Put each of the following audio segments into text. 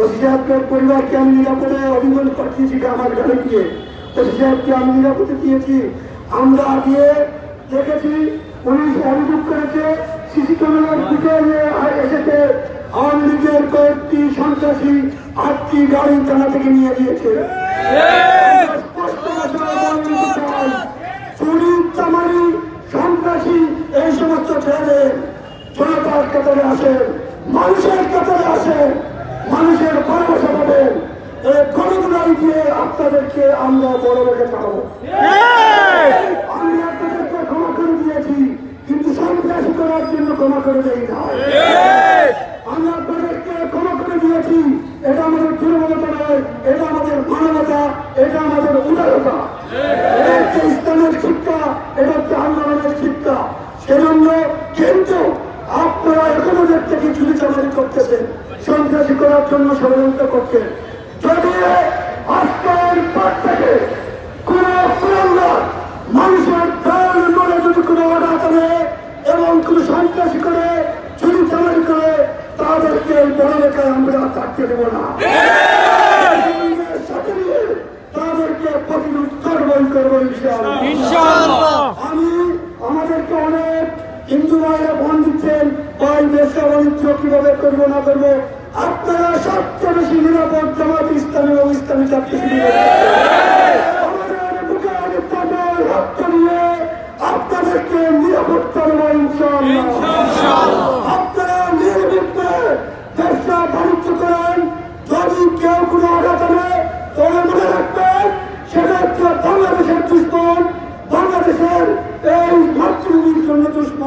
OC পরিবারকে আমি নিরাপদে অভিযোগ পাঠিয়েছি আমার ঘরে গিয়ে ওসি আমি নিরাপদে দিয়েছি। আমরা গিয়ে দেখেছি, পুলিশ অভিযোগ করেছে। সিসি ক্যামেরার দিকে এসেছে। আওয়ামী লীগের কয়েকটি সন্ত্রাসী আটটি গাড়ি থানা থেকে নিয়ে গিয়েছে। চামারি, সন্ত্রাসী, এই সমস্ত ছেলেদের জনতার কাতারে আসেন, মানুষের কাতারে আসেন। মানুষের ভালোবাসা পাবেন এই গণতন্ত্র দিয়ে আপনাদেরকে আমরা বড় রেখে পাবো আমি আপনাদেরকে ক্ষমা করে দিয়েছি কিন্তু সন্ত্রাসী করার জন্য ক্ষমা করে দেই না আমি আপনাদেরকে ক্ষমা করে দিয়েছি এটা আমাদের দুর্বলতা নয় এটা আমাদের মানবতা এটা আমাদের উদারতা। এটা হচ্ছে ইসলামের শিক্ষা এটা হচ্ছে আন্দোলনের শিক্ষা। সেজন্য কিন্তু আপনারা এখনও দেখতে কি চুরি চামারি করতেছেন সন্ত্রাসী করার জন্য ষড়যন্ত্র করছেন যদি আজকের পর থেকে কোন কুরঙ্গার মানুষের প্রাণ মনে যদি কোনো অর্ডার করে এবং কোনো সন্ত্রাসী করে চুরি চামারি করে তাদেরকে এই বড় রেখায় আমরা থাকতে দেবো না। তাদেরকে প্রতিরোধ করবই করব আমি আমাদেরকে অনেক হিন্দু ভাইরা ফোন দিচ্ছেন ভাই ব্যবসা বাণিজ্য কীভাবে করব না করব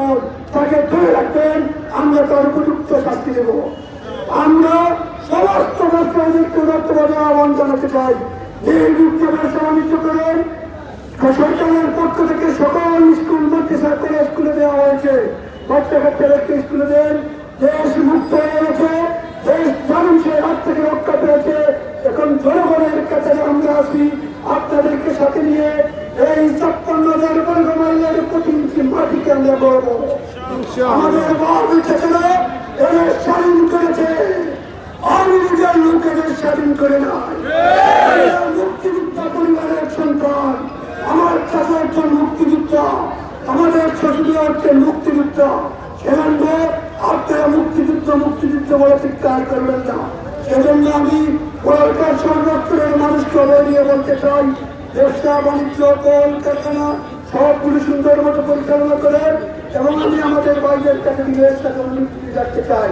জন্য তাকে ধরে রাখবেন, আমরা তার উপযুক্ত শাস্তি দেব। আমরা সমস্ত ব্যবসায়ীদেরকে বর্তমানে আহ্বান জানাতে চাই। ব্যবসা বাণিজ্য করেন সরকারের পক্ষ থেকে সকল স্কুল, মাদ্রাসা, কলেজ স্কুলে দেওয়া হয়েছে। বাচ্চা কাচ্চাদেরকে স্কুলে দেন। দেশ মুক্ত হয়ে গেছে। দেশ মানুষের হাত থেকে রক্ষা পেয়েছে। এখন জনগণের কাছে আমরা আসি আপনাদেরকে সাথে নিয়ে এই আমরা গড়ব আমাদের বাপ উঠেছিল এদের স্বাধীন করেছে। আওয়ামী লীগের লোক এদের স্বাধীন করে নাই। মুক্তিযোদ্ধা পরিবারের সন্তান। আমার চাচা একজন মুক্তিযোদ্ধা, আমাদের শ্বশুর হচ্ছেন মুক্তিযোদ্ধা, সেজন্য আপনারা মুক্তিযুদ্ধ মুক্তিযুদ্ধ বলে চিৎকার করবেন না। সেজন্য আমি কলকাতার সর্বত্রের মানুষকে নিয়ে বলতে চাই। ব্যবসা বাণিজ্য কল কারখানা সবগুলো সুন্দর মতো পরিচালনা করেন এবং আমি আমাদের বাইরের কাছে ব্যবসা রাখতে চাই।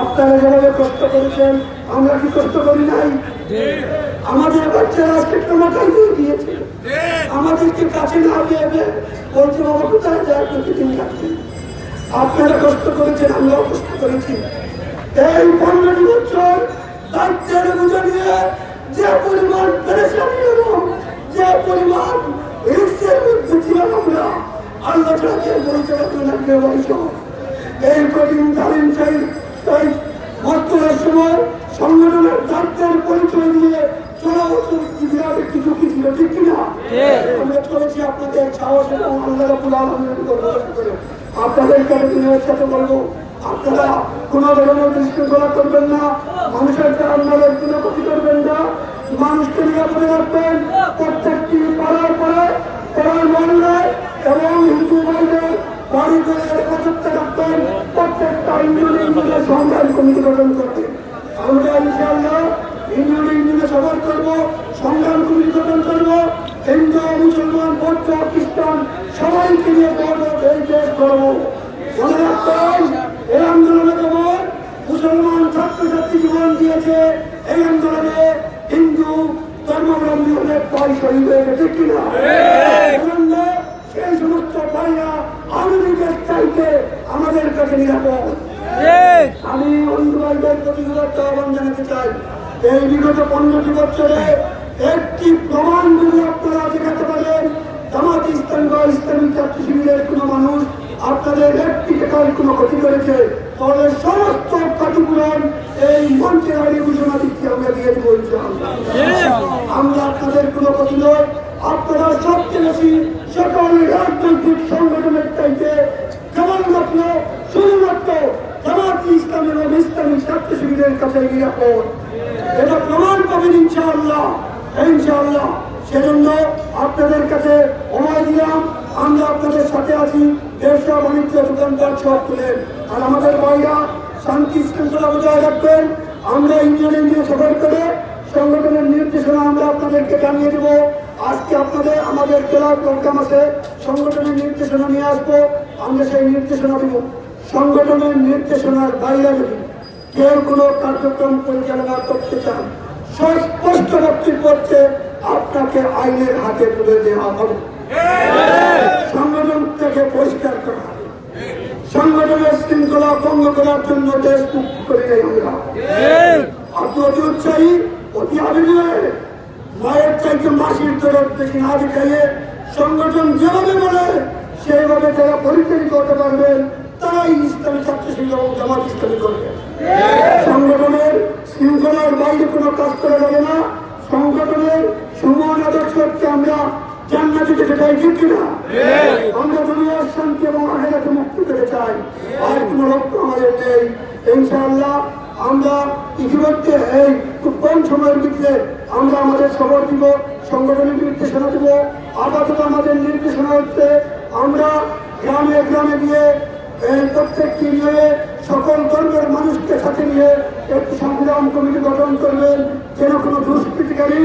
আপনারা যেভাবে কষ্ট করেছেন আমরা কি কষ্ট করি নাই? আমাদের বাচ্চারা আজকে তোমাকাই দিয়ে দিয়েছে। আমাদেরকে কাছে না পেয়ে বলছে বাবা কোথায় যায় প্রতিদিন থাকছে আপনারা কষ্ট করেছেন আমরাও কষ্ট করেছি। এই পনেরোটি বছর দায়িত্বের বুঝে নিয়ে যে পরিমাণ পেরেশানি এবং যে পরিমাণ আল্লাহ তাকে পরিচালনা লাগবে বংশ এই কঠিন তালিম চাই তাই বর্তমানের সময় সংগঠনের দায়িত্বের পরিচয় দিয়ে ষোলো বছর বিরাট একটি ঝুঁকি ছিল ঠিক কিনা? আমরা চলেছি আপনাদের সাহস এবং আল্লাহ রাবুল আলমের করে। আপনাদের কাছে সাথে বলব আপনারা কোনো ধরনের বিশৃঙ্খলা করবেন না মানুষের আপনাদের কোনো ক্ষতি করবেন না। মানুষকে নিরাপদে রাখবেন প্রত্যেকটি প্রত্যেকটা ইউনিয়নে ইউনিয়নে সংগ্রাম গঠন করব হিন্দু মুসলমান বৌদ্ধ সবাইকে নিয়ে করব মনে রাখবেন এই আন্দোলনে তোমার মুসলমান ছাত্রছাত্রী জীবন দিয়েছে এই আন্দোলনে হিন্দু ধর্মাবলম্বী হয়ে গেছে কিনা এজন্য সেই সমস্ত ভাইরা আওয়ামী লীগের চাইতে আমাদের কাছে নিরাপদ আমি ভাইদের প্রতি আহ্বান জানাতে চাই। এই বিগত পনেরোটি বছরে একটি প্রমাণ যদি আপনারা দেখাতে পারেন জামাত ইসলাম বা ইসলামিক ছাত্র শিবিরের কোনো মানুষ আপনাদের একটি টাকার কোনো ক্ষতি করেছে। তাহলে সমস্ত ক্ষতিপূরণ এই মঞ্চের আগে ঘোষণা দিচ্ছি আমরা দিয়ে দেবো আমরা আপনাদের কোনো ক্ষতি নয় আপনারা সবচেয়ে বেশি সকল রাজনৈতিক সংগঠনের চাইতে কেবলমাত্র শুধুমাত্র জামাত ইসলাম এবং ইসলামী ছাত্র শিবিরের কাছে নিরাপদ। এটা প্রমাণ পাবেন ইনশাআল্লাহ। ইনশাআল্লাহ। সেজন্য আপনাদের কাছে সময় দিলাম আমরা আপনাদের সাথে আছি। ব্যবসা বাণিজ্য দোকানদার সব তুলেন আর আমাদের ভাইরা শান্তি শৃঙ্খলা বজায় রাখবেন। আমরা ইন্ডিয়ান ইন্ডিয়া সফর করে সংগঠনের নির্দেশনা আমরা আপনাদেরকে জানিয়ে দেব। আজকে আপনাদের আমাদের জেলার প্রোগ্রাম আছে। সংগঠনের নির্দেশনা নিয়ে আসব। আমরা সেই নির্দেশনা দেব। সংগঠনের নির্দেশনার বাইরে যদি কোনো কার্যক্রম পরিচালনা করতে চান। সুস্পষ্ট বক্তব্য হচ্ছে, আপনাকে আইনের হাতে তুলে দেওয়া হবে। সংগঠন থেকে পরিষ্কার করা হবে। সংগঠনের শৃঙ্খলা ভঙ্গ করার জন্য দেশ মুক্ত করে আমরা আপনি অতি উৎসাহী অতি আবির্ভাবে মায়ের চাইতে মাসির তরফ থেকে না দেখাইয়ে সংগঠন যেভাবে বলে, সেইভাবে যারা পরিচালিত হতে পারবেন। সংগঠনের শৃঙ্খলার বাইরে কোনো কাজ করা যাবে না। সংগঠনের সমান আদর্শকে আমরা জান্নাতে যেতে চাই, ঠিক কিনা চাই। আর কোনো লক্ষ্য আমাদের নেই। আমরা ইতিমধ্যে এই খুব কম সময়ের ভিতরে আমরা আমাদের দিব, সংগঠনের নির্দেশনা দিব। আপাতত আমাদের নির্দেশনা হচ্ছে আমরা গ্রামে গ্রামে গিয়ে এই প্রত্যেকটি নিয়ে সকল ধর্মের মানুষকে সাথে নিয়ে একটি সংগ্রাম কমিটি গঠন করবেন। যেন কোনো দুষ্কৃতিকারী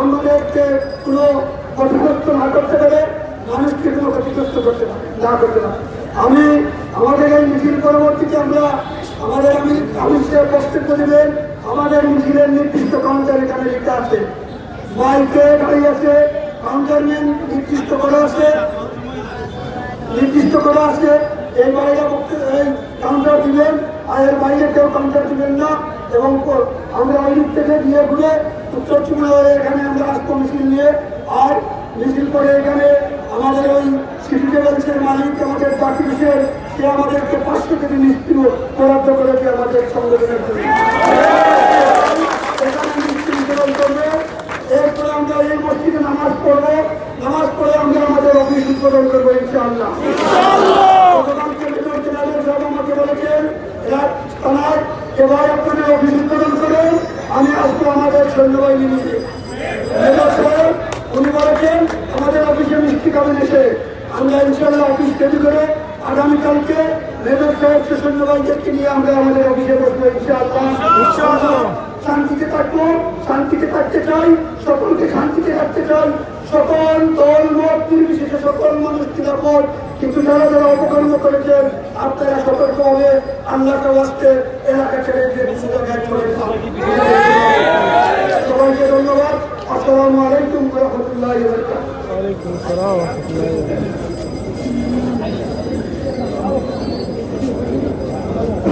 আমাদেরকে কোনো ক্ষতিগ্রস্ত না করতে পারে, মানুষকে কোনো ক্ষতিগ্রস্ত করতে না করতে পারে। আমি আমাদের এই মিছিল পরবর্তীতে আমরা আমাদের আমি আমি সে বক্তব্য দেবেন। আমাদের মিছিলের নির্দিষ্ট কাউন্টার এখানে লিখা আছে। বাইকে গাড়ি আছে কাউন্টারম্যান নির্দিষ্ট করা আছে। নির্দিষ্ট করা আছে। এই বাইরে এই কাউন্টার দিবেন, আর এর বাইরে কেউ কাউন্টার দিবেন না। এবং আমরা ওই দিক থেকে দিয়ে ঘুরে উত্তর চুমুড়া এখানে আমরা আসব মিছিল নিয়ে, আর মিছিল করে এখানে আমাদের ওই সিটি ট্রেভেলসের মালিক, আমাদের চাকরি হোসেন সে আমাদেরকে পাঁচশো কেজি মিষ্টি বরাদ্দ করেছে আমাদের সংগঠনের জন্য। এরপরে আমরা এই মসজিদে নামাজ পড়ব। নামাজ পড়ে আমরা আমাদের অফিস উদ্বোধন করব ইনশাআল্লাহ। এবার আপনাদের অফিস উদ্বোধন করে আমি আসব আমাদের সৈন্যবাহিনী নিয়ে। উনি বলেছেন আমাদের অফিসে মিষ্টি খাবেন এসে আমরা ইনশাআল্লাহ অফিস তৈরি করে আগামীকালকে মেজর সাহেব সৈন্যবাহিনীকে নিয়ে আমরা আমাদের অফিসে বসবো ইনশাআল্লাহ। শান্তিতে থাকব শান্তিতে থাকতে চাই সকলকে শান্তিতে রাখতে চাই। সকল দল মত নির্বিশেষে সকল মানুষ নিরাপদ। কিন্তু যারা যারা অপকর্ম করেছেন, আপনারা সতর্ক হয়ে আল্লাহকে বাঁচতে এলাকা ছেড়ে যে কিছু জায়গায় চলে সবাইকে ধন্যবাদ। আসসালামু আলাইকুম রহমতুল্লাহ